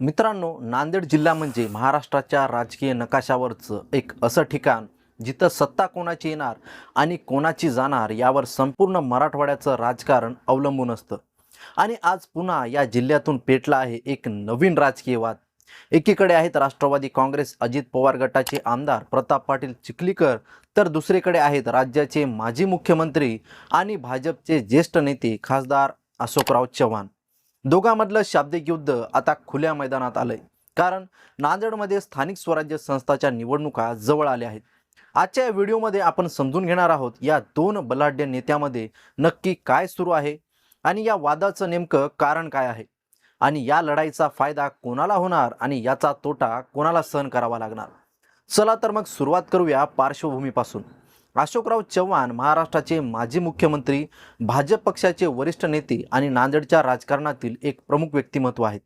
मित्रांनो नांदेड जिल्हा म्हणजे महाराष्ट्राच्या राजकीय नकाशावरचं एक असं ठिकाण जिथं सत्ता कोणाची येणार आणि कोणाची जाणार यावर संपूर्ण मराठवाड्याचं राजकारण अवलंबून असतं. आणि आज पुन्हा या जिल्ह्यातून पेटला आहे एक नवीन राजकीय वाद. एकीकडे आहेत राष्ट्रवादी काँग्रेस अजित पवार गटाचे आमदार प्रताप पाटील चिखलीकर तर दुसरीकडे आहेत राज्याचे माजी मुख्यमंत्री आणि भाजपचे ज्येष्ठ नेते खासदार अशोकराव चव्हाण. दोघांमधलं शाब्दिक युद्ध आता खुल्या मैदानात आलंय. कारण नांदेडमध्ये स्थानिक स्वराज्य संस्थाच्या निवडणुका जवळ आल्या आहेत. आजच्या या व्हिडिओमध्ये आपण समजून घेणार आहोत या दोन बलाढ्य नेत्यामध्ये नक्की काय सुरू आहे आणि या वादाचं नेमकं कारण काय आहे. आणि या लढाईचा फायदा कोणाला होणार आणि याचा तोटा कोणाला सहन करावा लागणार. चला तर मग सुरुवात करूया पार्श्वभूमीपासून. अशोकराव चव्हाण महाराष्ट्राचे माजी मुख्यमंत्री भाजप पक्षाचे वरिष्ठ नेते आणि नांदेडच्या राजकारणातील एक प्रमुख व्यक्तिमत्व आहेत.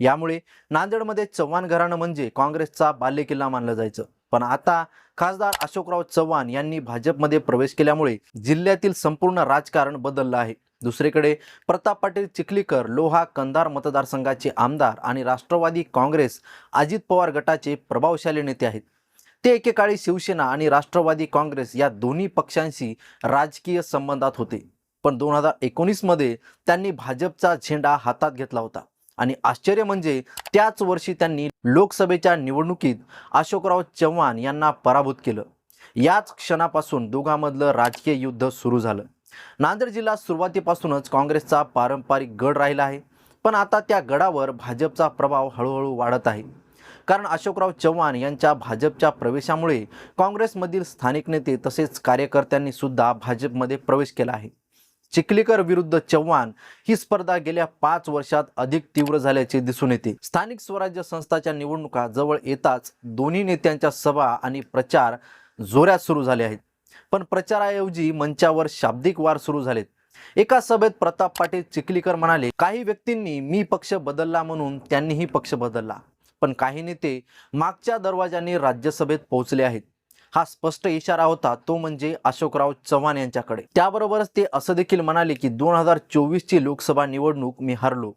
यामुळे नांदेडमध्ये चव्हाण घराणं म्हणजे काँग्रेसचा बालेकिल्ला मानलं जायचं. पण आता खासदार अशोकराव चव्हाण यांनी भाजपमध्ये प्रवेश केल्यामुळे जिल्ह्यातील संपूर्ण राजकारण बदललं आहे. दुसरीकडे प्रताप पाटील चिखलीकर लोहा कंधार मतदारसंघाचे आमदार आणि राष्ट्रवादी काँग्रेस अजित पवार गटाचे प्रभावशाली नेते आहेत. ते एकेकाळी शिवसेना आणि राष्ट्रवादी काँग्रेस या दोन्ही पक्षांशी राजकीय संबंधात होते. पण दोन हजार एकोणीसमध्ये त्यांनी भाजपचा झेंडा हातात घेतला होता. आणि आश्चर्य म्हणजे त्याच वर्षी त्यांनी लोकसभेच्या निवडणुकीत अशोकराव चव्हाण यांना पराभूत केलं. याच क्षणापासून दोघांमधलं राजकीय युद्ध सुरू झालं. नांदेड जिल्हा सुरुवातीपासूनच काँग्रेसचा पारंपरिक गड राहिला आहे. पण आता त्या गडावर भाजपचा प्रभाव हळूहळू वाढत आहे. कारण अशोकराव चव्हाण यांच्या भाजपच्या प्रवेशामुळे काँग्रेसमधील स्थानिक नेते तसेच कार्यकर्त्यांनी सुद्धा भाजपमध्ये प्रवेश केला आहे. चिखलीकर विरुद्ध चव्हाण ही स्पर्धा गेल्या पाच वर्षात अधिक तीव्र झाल्याचे दिसून येते. स्थानिक स्वराज्य संस्थाच्या निवडणुका जवळ येताच दोन्ही नेत्यांच्या सभा आणि प्रचार जोरात सुरू झाले आहेत. पण प्रचाराऐवजी मंचावर शाब्दिक वार सुरू झालेत. एका सभेत प्रताप पाटील चिखलीकर म्हणाले काही व्यक्तींनी मी पक्ष बदलला म्हणून त्यांनीही पक्ष बदलला. पण काही नेते मागच्या दरवाजाने राज्यसभेत पोहोचले आहेत. हा स्पष्ट इशारा होता तो म्हणजे अशोकराव चव्हाण यांच्याकडे. त्याबरोबरच ते असं देखील म्हणाले की दोन हजार चोवीसची लोकसभा निवडणूक मी हरलो.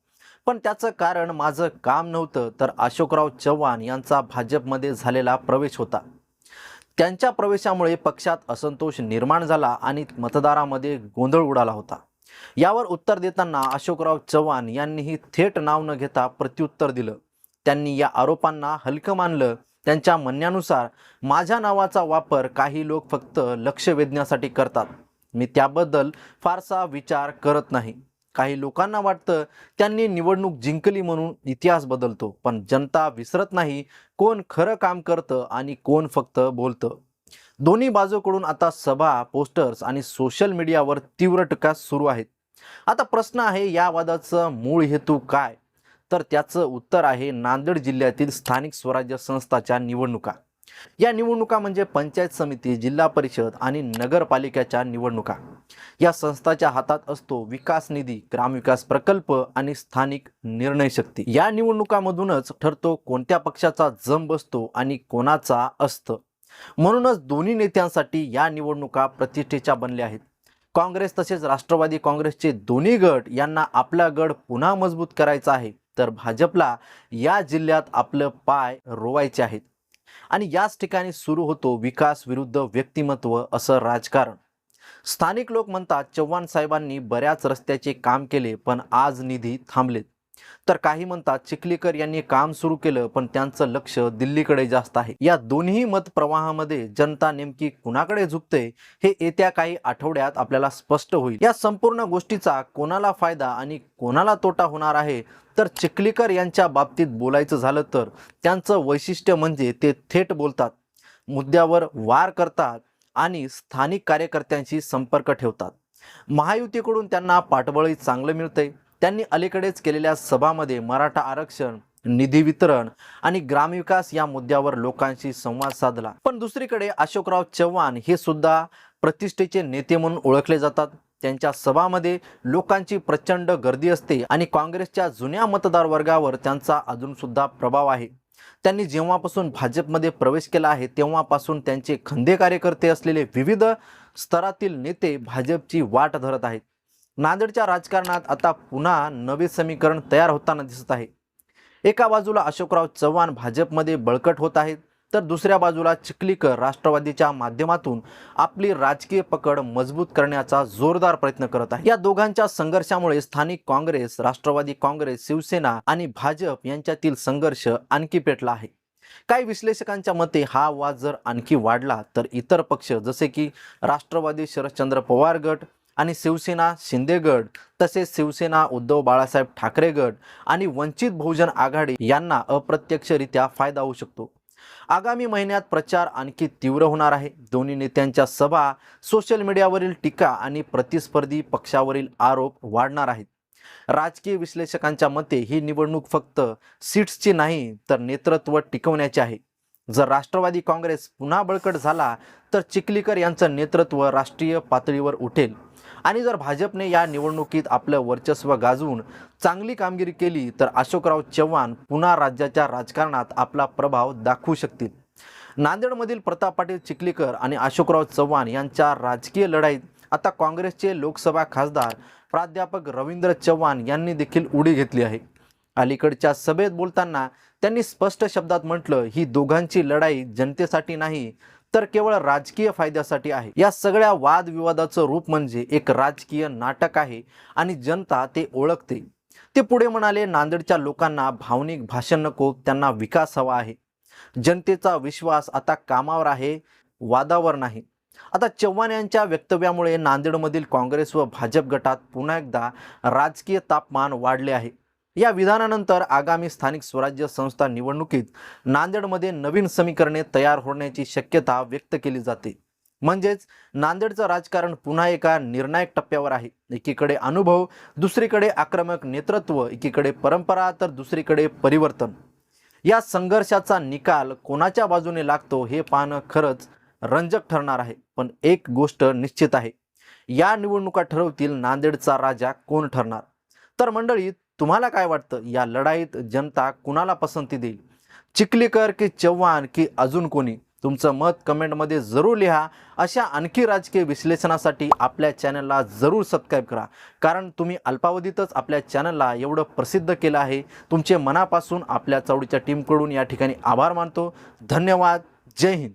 पण त्याचं कारण माझं काम नव्हतं तर अशोकराव चव्हाण यांचा भाजपमध्ये झालेला प्रवेश होता. त्यांच्या प्रवेशामुळे पक्षात असंतोष निर्माण झाला आणि मतदारामध्ये गोंधळ उडाला होता. यावर उत्तर देताना अशोकराव चव्हाण यांनीही थेट नाव न घेता प्रत्युत्तर दिलं. त्यांनी या आरोपांना हलकं मानलं. त्यांच्या म्हणण्यानुसार माझ्या नावाचा वापर काही लोक फक्त लक्ष वेधण्यासाठी करतात. मी त्याबद्दल फारसा विचार करत नाही. काही लोकांना वाटतं त्यांनी निवडणूक जिंकली म्हणून इतिहास बदलतो पण जनता विसरत नाही कोण खरं काम करतं आणि कोण फक्त बोलतं. दोन्ही बाजूकडून आता सभा पोस्टर्स आणि सोशल मीडियावर तीव्र टीका सुरू आहेत. आता प्रश्न आहे या वादाचं मूळ हेतू काय? तर त्याचं उत्तर आहे नांदेड जिल्ह्यातील स्थानिक स्वराज्य संस्थाच्या निवडणुका. या निवडणुका म्हणजे पंचायत समिती जिल्हा परिषद आणि नगरपालिकेच्या निवडणुका. या संस्थाच्या हातात असतो विकास निधी ग्रामविकास प्रकल्प आणि स्थानिक निर्णय शक्ती. या निवडणुकामधूनच ठरतो कोणत्या पक्षाचा जम बसतो आणि कोणाचा असतं. म्हणूनच दोन्ही नेत्यांसाठी या निवडणुका प्रतिष्ठेच्या बनल्या आहेत. काँग्रेस तसेच राष्ट्रवादी काँग्रेसचे दोन्ही गट यांना आपला गड पुन्हा मजबूत करायचा आहे. तर भाजपला या जिल्ह्यात आपलं पाय रोवायचे आहेत. आणि याच ठिकाणी सुरू होतो विकास विरुद्ध व्यक्तिमत्व असं राजकारण. स्थानिक लोक म्हणतात चव्हाण साहेबांनी बऱ्याच रस्त्याचे काम केले पण आज निधी थांबलेत. तर काही म्हणतात चिखलीकर यांनी काम सुरू केलं पण त्यांचं लक्ष दिल्लीकडे जास्त आहे. या दोन्ही मत प्रवाहामध्ये जनता नेमकी कुणाकडे झुकते हे येत्या काही आठवड्यात आपल्याला स्पष्ट होईल. या संपूर्ण गोष्टीचा कोणाला फायदा आणि कोणाला तोटा होणार आहे? तर चिखलीकर यांच्या बाबतीत बोलायचं झालं तर त्यांचं वैशिष्ट्य म्हणजे ते थेट बोलतात मुद्द्यावर वार करतात आणि स्थानिक कार्यकर्त्यांशी संपर्क ठेवतात. महायुतीकडून त्यांना पाठबळही चांगलं मिळतंय. त्यांनी अलीकडेच केलेल्या सभामध्ये मराठा आरक्षण निधी वितरण आणि ग्रामविकास या मुद्द्यावर लोकांशी संवाद साधला. पण दुसरीकडे अशोकराव चव्हाण हे सुद्धा प्रतिष्ठेचे नेते म्हणून ओळखले जातात. त्यांच्या सभामध्ये लोकांची प्रचंड गर्दी असते आणि काँग्रेसच्या जुन्या मतदार वर्गावर त्यांचा अजून सुद्धा प्रभाव आहे. त्यांनी जेव्हापासून भाजपमध्ये प्रवेश केला आहे तेव्हापासून त्यांचे खंदे कार्यकर्ते असलेले विविध स्तरातील नेते भाजपची वाट धरत आहेत. नांदेडच्या राजकारणात आता पुन्हा नवे समीकरण तयार होताना दिसत आहे. एका बाजूला अशोकराव चव्हाण भाजपमध्ये बळकट होत आहेत तर दुसऱ्या बाजूला चिखलीकर राष्ट्रवादीच्या माध्यमातून आपली राजकीय पकड मजबूत करण्याचा जोरदार प्रयत्न करत आहे या दोघांच्या संघर्षामुळे स्थानिक काँग्रेस राष्ट्रवादी काँग्रेस शिवसेना आणि भाजप यांच्यातील संघर्ष आणखी पेटला आहे. काही विश्लेषकांच्या मते हा वाद जर आणखी वाढला तर इतर पक्ष जसे की राष्ट्रवादी शरदचंद्र पवार गट आणि शिवसेना शिंदे गट तसेच शिवसेना उद्धव बाळासाहेब ठाकरे गट आणि वंचित बहुजन आघाडी यांना अप्रत्यक्षरित्या फायदा होऊ शकतो. आगामी महिन्यात प्रचार आणखी तीव्र होणार आहे. दोन्ही नेत्यांच्या सभा सोशल मीडियावरील टीका आणि प्रतिस्पर्धी पक्षावरील आरोप वाढणार आहेत. राजकीय विश्लेषकांच्या मते ही निवडणूक फक्त सीट्सची नाही तर नेतृत्व टिकवण्याची आहे. जर राष्ट्रवादी काँग्रेस पुन्हा बळकट झाला तर चिखलीकर यांचं नेतृत्व राष्ट्रीय पातळीवर उठेल. आणि जर भाजपने या निवडणुकीत आपलं वर्चस्व गाजवून चांगली कामगिरी केली तर अशोकराव चव्हाण पुन्हा राज्याच्या राजकारणात आपला प्रभाव दाखवू शकतील. नांदेडमधील प्रताप पाटील चिखलीकर आणि अशोकराव चव्हाण यांच्या राजकीय लढाईत आता काँग्रेसचे लोकसभा खासदार प्राध्यापक रवींद्र चव्हाण यांनी देखील उडी घेतली आहे. अलीकडच्या सभेत बोलताना त्यांनी स्पष्ट शब्दात म्हटलं ही दोघांची लढाई जनतेसाठी नाही तर केवळ राजकीय फायद्यासाठी आहे. या सगळ्या वादविवादाचं रूप म्हणजे एक राजकीय नाटक आहे आणि जनता ते ओळखते. ते पुढे म्हणाले नांदेडच्या लोकांना भावनिक भाषण नको त्यांना विकास हवा आहे. जनतेचा विश्वास आता कामावर आहे वादावर नाही. आता चव्हाण यांच्या वक्तव्यामुळे नांदेडमधील काँग्रेस व भाजप गटात पुन्हा एकदा राजकीय तापमान वाढले आहे. या विधानानंतर आगामी स्थानिक स्वराज्य संस्था निवडणुकीत नांदेडमध्ये नवीन समीकरणे तयार होण्याची शक्यता व्यक्त केली जाते. म्हणजेच नांदेडचं राजकारण पुन्हा एका निर्णायक टप्प्यावर आहे. एकीकडे अनुभव दुसरीकडे आक्रमक नेतृत्व एकीकडे परंपरा तर दुसरीकडे परिवर्तन. या संघर्षाचा निकाल कोणाच्या बाजूने लागतो हे पाहणं खरंच रंजक ठरणार आहे. पण एक गोष्ट निश्चित आहे. या निवडणुका ठरवतील नांदेडचा राजा कोण ठरणार? तर मंडळीत तुम्हाला काय वाटतं? या लढाईत जनता कुणाला पसंती देईल? चिखलीकर की चव्हाण की अजून कोणी? तुमचं मत कमेंटमध्ये जरूर लिहा. अशा आणखी राजकीय विश्लेषणासाठी आपल्या चॅनलला जरूर सबस्क्राईब करा. कारण तुम्ही अल्पावधीतच आपल्या चॅनलला एवढं प्रसिद्ध केलं आहे. तुमचे मनापासून आपल्या चवडीच्या टीमकडून या ठिकाणी आभार मानतो. धन्यवाद. जय हिंद.